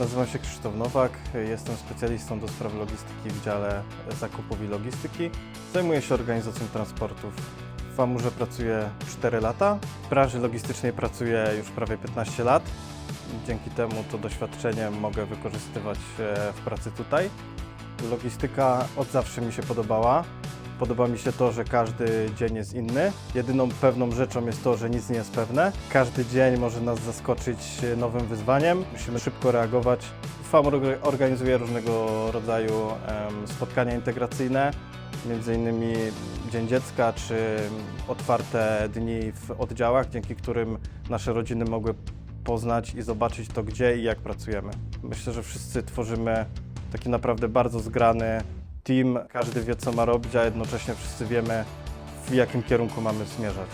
Nazywam się Krzysztof Nowak, jestem specjalistą do spraw logistyki w dziale zakupów i logistyki. Zajmuję się organizacją transportów. W Amurze pracuję 4 lata, w branży logistycznej pracuję już prawie 15 lat. Dzięki temu to doświadczenie mogę wykorzystywać e, w pracy tutaj. Logistyka od zawsze mi się podobała. Podoba mi się to, że każdy dzień jest inny. Jedyną pewną rzeczą jest to, że nic nie jest pewne. Każdy dzień może nas zaskoczyć nowym wyzwaniem. Musimy szybko reagować. FAM orga- organizuje różnego rodzaju spotkania integracyjne, między innymi Dzień Dziecka czy otwarte dni w oddziałach, dzięki którym nasze rodziny mogły poznać i zobaczyć to, gdzie i jak pracujemy. Myślę, że wszyscy tworzymy taki naprawdę bardzo zgrany team. Każdy wie, co ma robić, a jednocześnie wszyscy wiemy, w jakim kierunku mamy zmierzać.